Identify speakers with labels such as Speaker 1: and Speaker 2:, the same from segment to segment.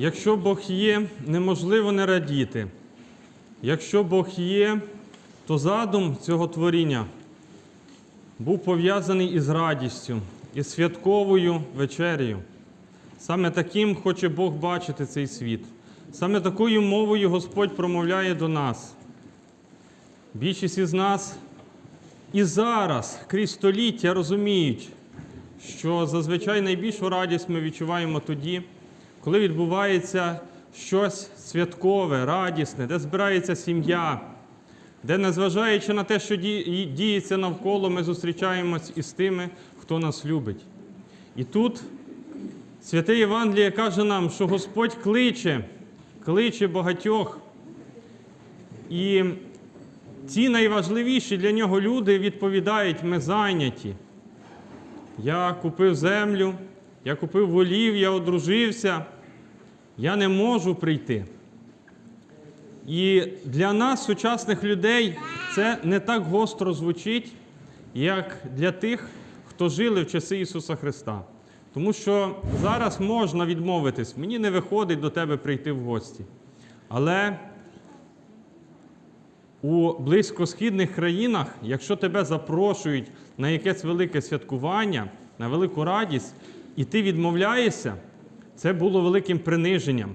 Speaker 1: Якщо Бог є, неможливо не радіти. Якщо Бог є, то задум цього творіння був пов'язаний із радістю, із святковою вечерею. Саме таким хоче Бог бачити цей світ. Саме такою мовою Господь промовляє до нас. Більшість із нас і зараз, крізь століття, розуміють, що зазвичай найбільшу радість ми відчуваємо тоді, коли відбувається щось святкове, радісне, де збирається сім'я, де, незважаючи на те, що діється навколо, ми зустрічаємось із тими, хто нас любить. І тут святе Євангеліє каже нам, що Господь кличе, кличе багатьох. І ці найважливіші для нього люди відповідають: ми зайняті. Я купив землю, я купив волів, я одружився, я не можу прийти. І для нас, сучасних людей, це не так гостро звучить, як для тих, хто жили в часи Ісуса Христа. Тому що зараз можна відмовитись, мені не виходить до тебе прийти в гості. Але у близькосхідних країнах, якщо тебе запрошують на якесь велике святкування, на велику радість, і ти відмовляєшся, це було великим приниженням.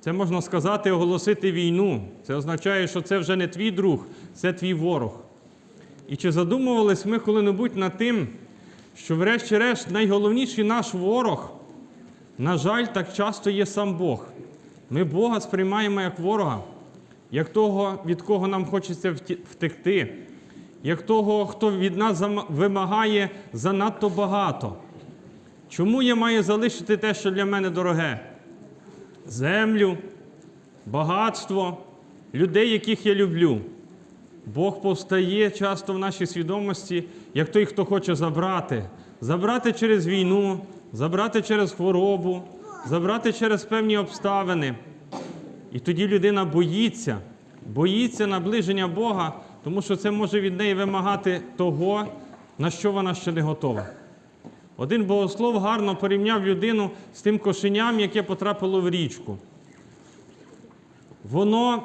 Speaker 1: Це можна сказати, оголосити війну. Це означає, що це вже не твій друг, це твій ворог. І чи задумувались ми коли-небудь над тим, що, врешті-решт, найголовніший наш ворог, на жаль, так часто є сам Бог. Ми Бога сприймаємо як ворога, як того, від кого нам хочеться втекти, як того, хто від нас вимагає занадто багато. Чому я маю залишити те, що для мене дороге? Землю, багатство, людей, яких я люблю. Бог повстає часто в нашій свідомості, як той, хто хоче забрати. Забрати через війну, забрати через хворобу, забрати через певні обставини. І тоді людина боїться, боїться наближення Бога, тому що це може від неї вимагати того, на що вона ще не готова. Один богослов гарно порівняв людину з тим кошеням, яке потрапило в річку. Воно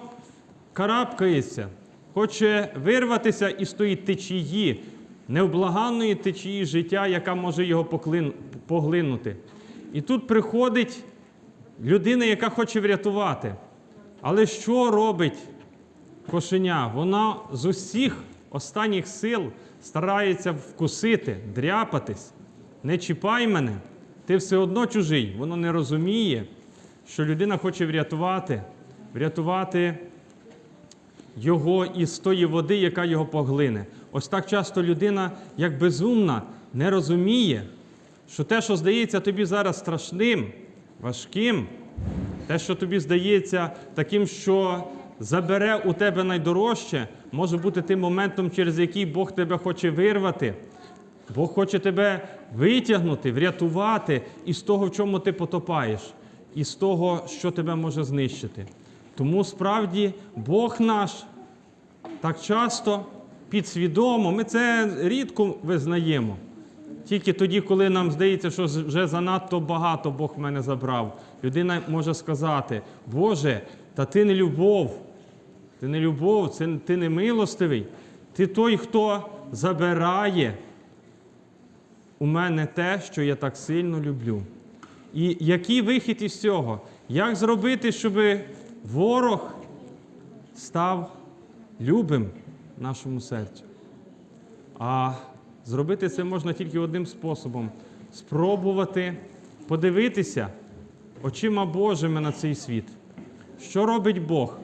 Speaker 1: карабкається, хоче вирватися із тої течії, невблаганної течії життя, яка може його поглинути. І тут приходить людина, яка хоче врятувати. Але що робить кошеня? Вона з усіх останніх сил старається вкусити, дряпатись. Не чіпай мене, ти все одно чужий. Воно не розуміє, що людина хоче врятувати, врятувати його із тої води, яка його поглине. Ось так часто людина, як безумна, не розуміє, що те, що здається тобі зараз страшним, важким, те, що тобі здається таким, що забере у тебе найдорожче, може бути тим моментом, через який Бог тебе хоче вирвати. Бог хоче тебе витягнути, врятувати із того, в чому ти потопаєш, із того, що тебе може знищити. Тому справді Бог наш так часто підсвідомо, ми це рідко визнаємо. Тільки тоді, коли нам здається, що вже занадто багато Бог мене забрав, людина може сказати: Боже, та ти не любов, ти не любов, ти не милостивий, ти той, хто забирає у мене те, що я так сильно люблю. І який вихід із цього? Як зробити, щоб ворог став любим нашому серцю? А зробити це можна тільки одним способом: спробувати подивитися очима Божими на цей світ. Що робить Бог?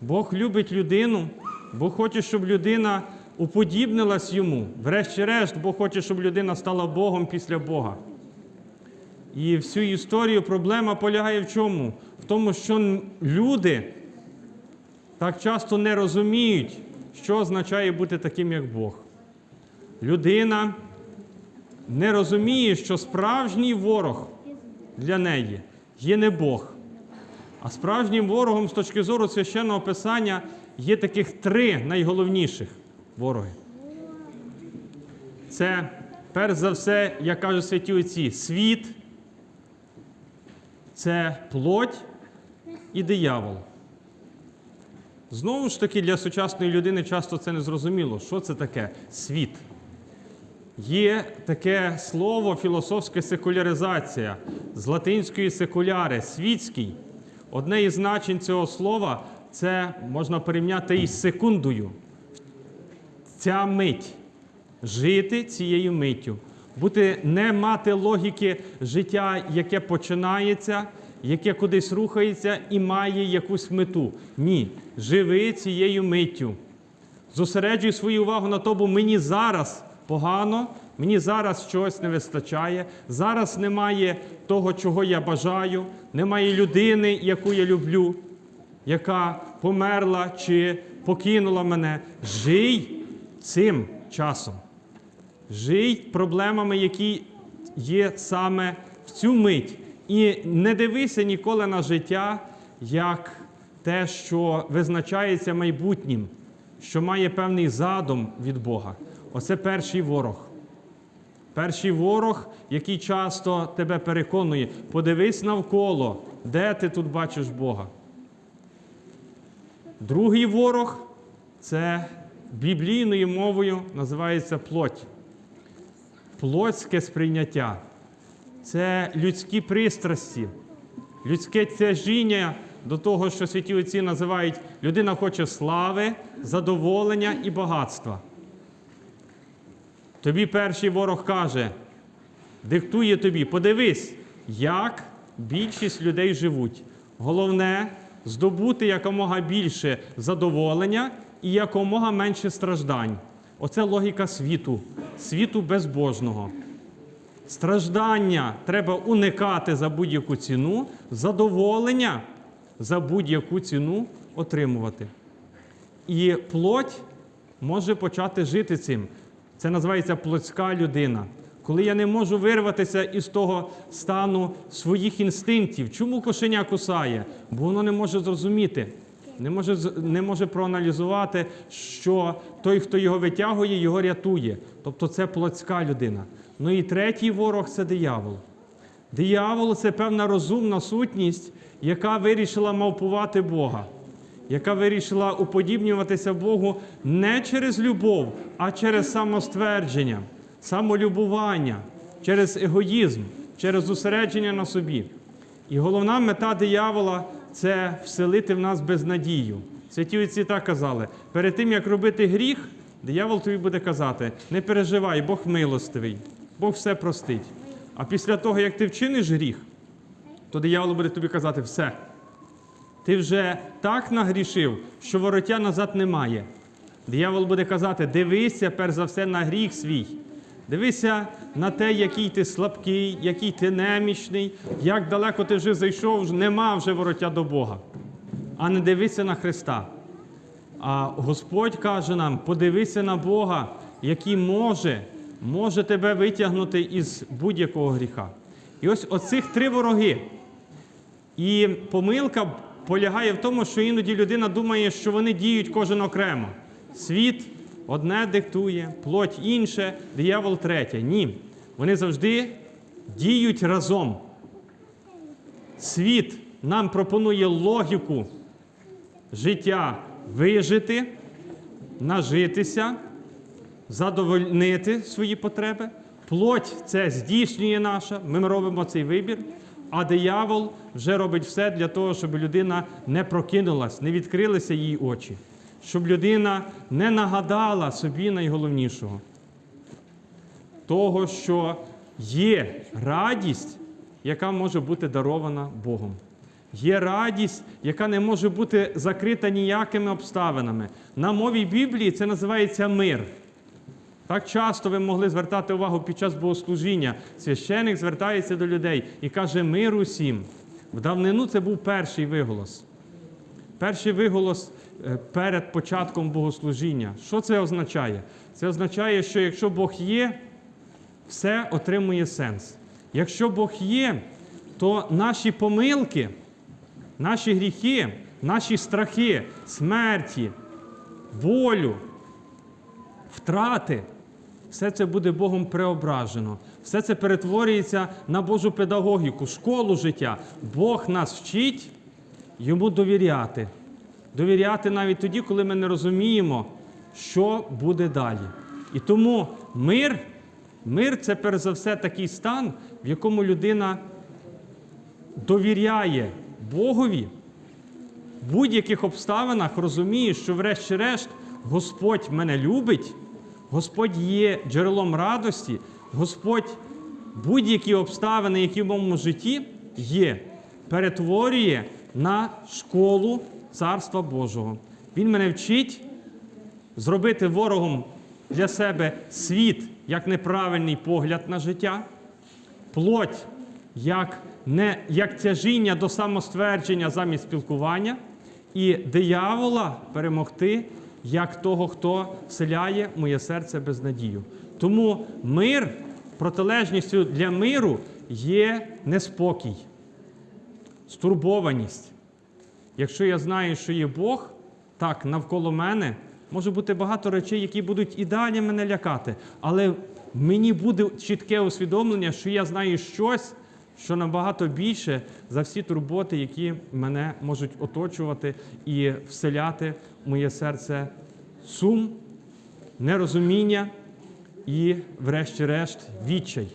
Speaker 1: Бог любить людину, Бог хоче, щоб людина уподібнилась йому. Врешті-решт, Бог хоче, щоб людина стала Богом після Бога. І всю історію проблема полягає в чому? В тому, що люди так часто не розуміють, що означає бути таким, як Бог. Людина не розуміє, що справжній ворог для неї є не Бог. А справжнім ворогом з точки зору священного писання є таких три найголовніших вороги. Це, перш за все, як кажуть святі отці, світ, це плоть і диявол. Знову ж таки, для сучасної людини часто це не зрозуміло. Що це таке світ? Є таке слово філософська секуляризація з латинської секуляри, світський. Одне із значень цього слова це можна порівняти із секундою. Ця мить. Жити цією миттю. Бути не мати логіки життя, яке починається, яке кудись рухається і має якусь мету. Ні. Живи цією миттю. Зосереджуй свою увагу на тому, мені зараз погано, мені зараз чогось не вистачає, зараз немає того, чого я бажаю, немає людини, яку я люблю, яка померла чи покинула мене. Жий цим часом. Жий проблемами, які є саме в цю мить. І не дивися ніколи на життя як те, що визначається майбутнім, що має певний задум від Бога. Оце перший ворог. Перший ворог, який часто тебе переконує, подивись навколо, де ти тут бачиш Бога. Другий ворог це біблійною мовою називається плоть. Плотське сприйняття. Це людські пристрасті, людське тяжіння до того, що святі отці називають людина хоче слави, задоволення і багатства. Тобі перший ворог каже, диктує тобі, подивись, як більшість людей живуть. Головне здобути якомога більше задоволення і якомога менше страждань. Оце логіка світу, світу безбожного. Страждання треба уникати за будь-яку ціну, задоволення за будь-яку ціну отримувати. І плоть може почати жити цим. Це називається плотська людина. Коли я не можу вирватися із того стану своїх інстинктів. Чому кошеня кусає? Бо воно не може зрозуміти, не може, не може проаналізувати, що той, хто його витягує, його рятує. Тобто це плотська людина. Ну і третій ворог це диявол. Диявол це певна розумна сутність, яка вирішила мавпувати Бога, яка вирішила уподібнюватися Богу не через любов, а через самоствердження, самолюбування, через егоїзм, через зосередження на собі. І головна мета диявола це вселити в нас безнадію. Святі отці так казали: перед тим як робити гріх, диявол тобі буде казати: не переживай, Бог милостивий, Бог все простить. А після того, як ти вчиниш гріх, то диявол буде тобі казати: все. Ти вже так нагрішив, що вороття назад немає. Диявол буде казати: дивися, перш за все, на гріх свій. Дивися на те, який ти слабкий, який ти немічний, як далеко ти вже зайшов, нема вже вороття до Бога. А не дивися на Христа. А Господь каже нам: подивися на Бога, який може, може тебе витягнути із будь-якого гріха. І ось оцих три вороги. І помилка полягає в тому, що іноді людина думає, що вони діють кожен окремо. Світ одне диктує, плоть інше, диявол третє. Ні. Вони завжди діють разом. Світ нам пропонує логіку життя вижити, нажитися, задовольнити свої потреби. Плоть це здійснює наша, ми робимо цей вибір. А диявол вже робить все для того, щоб людина не прокинулась, не відкрилися її очі, щоб людина не нагадала собі найголовнішого того, що є радість, яка може бути дарована Богом. Є радість, яка не може бути закрита ніякими обставинами. На мові Біблії це називається мир. Так часто ви могли звертати увагу під час богослужіння. Священик звертається до людей і каже мир усім. В давнину це був перший виголос. Перший виголос перед початком богослужіння. Що це означає? Це означає, що якщо Бог є, все отримує сенс. Якщо Бог є, то наші помилки, наші гріхи, наші страхи, смерті, болю, втрати, все це буде Богом преображено. Все це перетворюється на Божу педагогіку, школу життя. Бог нас вчить, йому довіряти. Довіряти навіть тоді, коли ми не розуміємо, що буде далі. І тому мир, мир це перш за все такий стан, в якому людина довіряє Богові в будь-яких обставинах розуміє, що врешті-решт Господь мене любить, Господь є джерелом радості, Господь будь-які обставини, які в моєму житті є, перетворює на школу Царства Божого. Він мене вчить зробити ворогом для себе світ як неправильний погляд на життя, плоть як, не, як тяжіння до самоствердження замість спілкування, і диявола перемогти як того, хто вселяє моє серце без надію. Тому мир, протилежністю для миру є неспокій, стурбованість. Якщо я знаю, що є Бог, так, навколо мене може бути багато речей, які будуть і далі мене лякати. Але мені буде чітке усвідомлення, що я знаю щось, що набагато більше за всі турботи, які мене можуть оточувати і вселяти в моє серце сум, нерозуміння і, врешті-решт, відчай.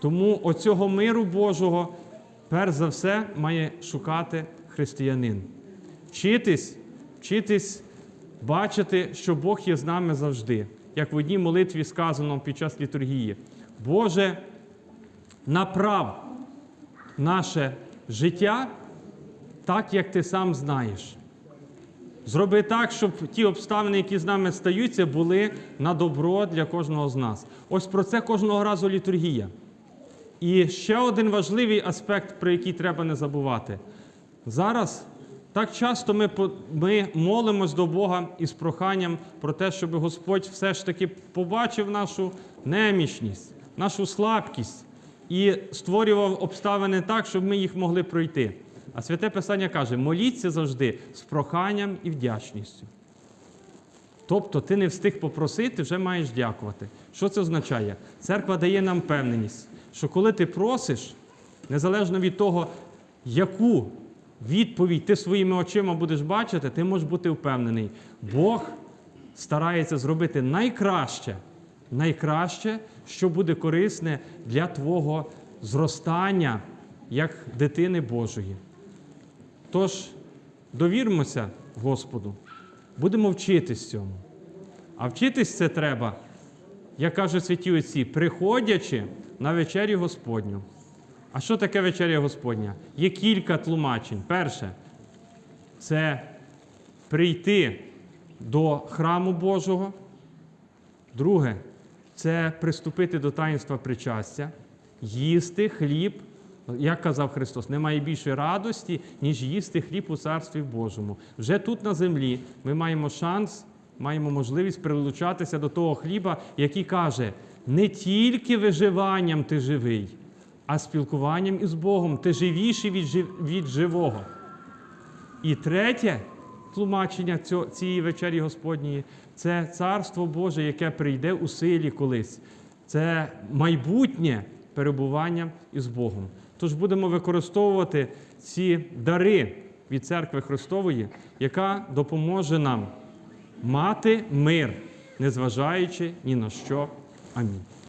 Speaker 1: Тому оцього миру Божого, перш за все, має шукати християнин. Вчитись, вчитись бачити, що Бог є з нами завжди. Як в одній молитві сказано під час літургії. Боже, направ наше життя так, як ти сам знаєш. Зроби так, щоб ті обставини, які з нами стаються, були на добро для кожного з нас. Ось про це кожного разу літургія. І ще один важливий аспект, про який треба не забувати. Зараз так часто ми, ми молимось до Бога із проханням про те, щоб Господь все ж таки побачив нашу немічність, нашу слабкість і створював обставини так, щоб ми їх могли пройти. А святе Писання каже: моліться завжди з проханням і вдячністю. Тобто ти не встиг попросити, вже маєш дякувати. Що це означає? Церква дає нам певненість, що коли ти просиш, незалежно від того, яку відповідь ти своїми очима будеш бачити, ти можеш бути впевнений. Бог старається зробити найкраще, найкраще, що буде корисне для твого зростання як дитини Божої. Тож довірмося Господу, будемо вчитись цьому. А вчитись це треба, як кажуть святі отці, приходячи на вечерю Господню. А що таке вечеря Господня? Є кілька тлумачень. Перше, це прийти до храму Божого. Друге, це приступити до таїнства причастя, їсти хліб. Як казав Христос, немає більшої радості, ніж їсти хліб у Царстві Божому. Вже тут на землі ми маємо шанс, маємо можливість прилучатися до того хліба, який каже, не тільки виживанням ти живий, а спілкуванням із Богом. Ти живіший від, жив- від живого. І третє тлумачення цього- цієї вечері Господньої це царство Боже, яке прийде у силі колись. Це майбутнє перебування із Богом. Тож будемо використовувати ці дари від церкви Христової, яка допоможе нам мати мир, незважаючи ні на що. Амінь.